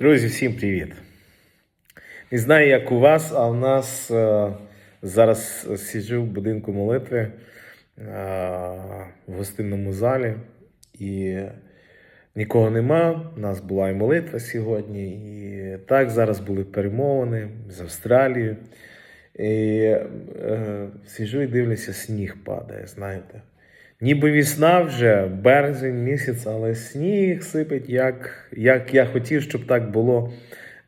Друзі, всім привіт! Не знаю, як у вас, а у нас е, зараз сиджу в будинку молитви е, в гостинному залі, і нікого нема. У нас була і молитва сьогодні. І так зараз були перемовини з Австралією. І е, сиджу і дивлюся, сніг падає, знаєте. Ніби весна вже, березень місяць, але сніг сипить, як, як я хотів, щоб так було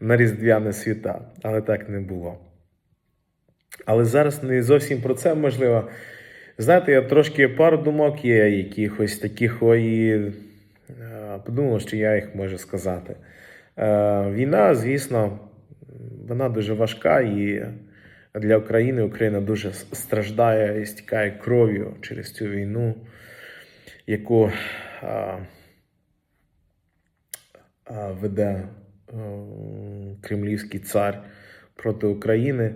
на Різдвяне свята, але так не було. Але зараз не зовсім про це можливо. Знаєте, я трошки пару думок є, якихось таких і е, подумав, що я їх можу сказати. Е, Війна, звісно, вона дуже важка і для України Україна дуже страждає і стікає кров'ю через цю війну, яку а, а, веде а, кремлівський цар проти України.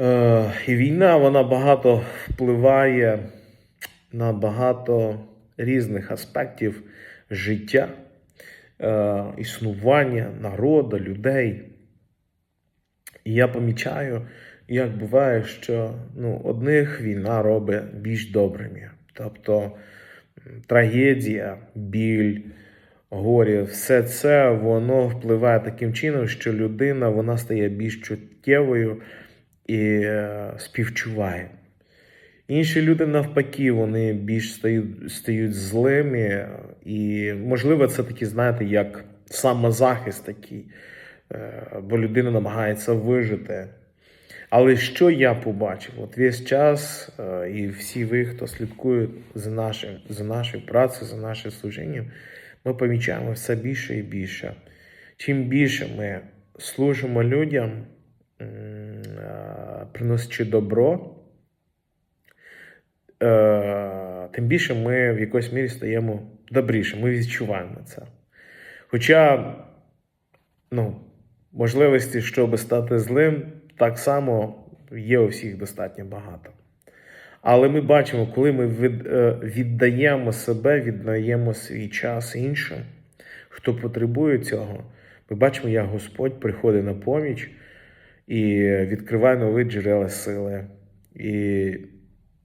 Е, і війна вона багато впливає на багато різних аспектів життя, е, існування народу, людей. І я помічаю, як буває, що ну, одних війна робить більш добрими. Тобто трагедія, біль, горі, все це воно впливає таким чином, що людина вона стає більш чуттєвою і е, співчуває. Інші люди навпаки, вони більш стають, стають злими, і можливо, це такі, знаєте, як самозахист такий. Е, бо людина намагається вижити. Але що я побачив? От весь час, е, і всі ви, хто слідкує за нашим, за нашою працею, за нашим служінням, ми помічаємо все більше і більше. Чим більше ми служимо людям, е, приносячи добро, тим більше ми в якоїсь мірі стаємо добріше, ми відчуваємо це. Хоча, ну, можливості, щоб стати злим, так само є у всіх достатньо багато. Але ми бачимо, коли ми е, віддаємо себе, віддаємо свій час іншим, хто потребує цього, ми бачимо, як Господь приходить на поміч і відкриває нові джерела сили, і,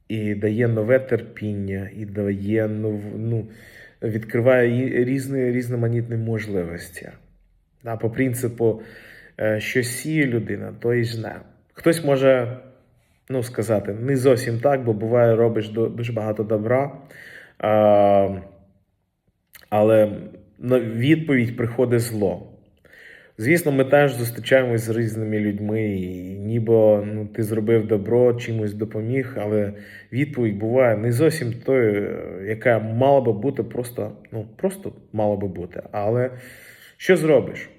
і дає нове терпіння, і дає нов, ну, відкриває різні різноманітні можливості. Да, по принципу, е, що сіє людина, то і жне. Хтось може ну, сказати, не зовсім так, бо буває, робиш дуже багато добра. Але на відповідь приходить зло. Звісно, ми теж зустрічаємось з різними людьми, і ніби ну, ти зробив добро, чимось допоміг, але відповідь буває не зовсім тою, яка мала би бути, просто, ну, просто мала би бути. Але що зробиш?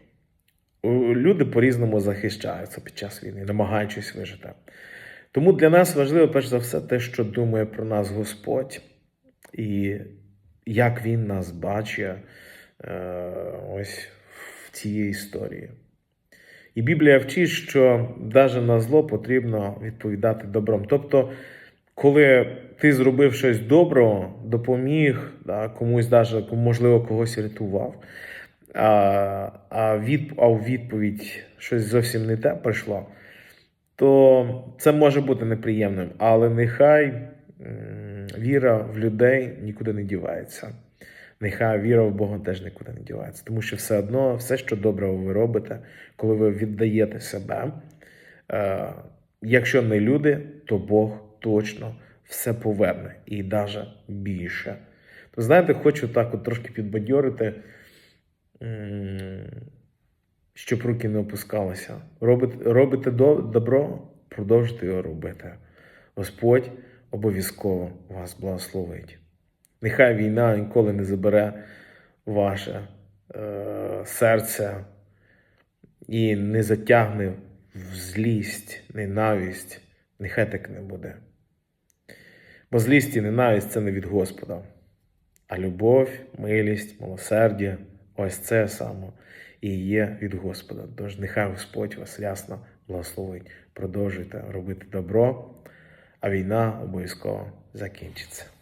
Люди по-різному захищаються під час війни, намагаючись вижити. Тому для нас важливо, перш за все, те, що думає про нас Господь, і як Він нас бачить е, ось в цій історії. І Біблія вчить, що навіть на зло потрібно відповідати добром. Тобто, коли ти зробив щось доброго, допоміг да, комусь, даже, можливо, когось рятував, а, а, від, а у відповідь щось зовсім не те прийшло, то це може бути неприємним. Але нехай віра в людей нікуди не дівається. Нехай віра в Бога теж нікуди не дівається. Тому що все одно, все, що доброго ви робите, коли ви віддаєте себе, е, якщо не люди, то Бог точно все поверне і навіть більше. То знаєте, хочу так от трошки підбадьорити, щоб руки не опускалися. Робите, робите добро, продовжуйте його робити. Господь обов'язково вас благословить. Нехай війна ніколи не забере ваше е, серце і не затягне в злість, ненависть. Нехай так не буде. Бо злість і ненависть це не від Господа, а любов, милість, милосердя ось це саме і є від Господа. Тож нехай Господь вас ясно благословить. Продовжуйте робити добро, а війна обов'язково закінчиться.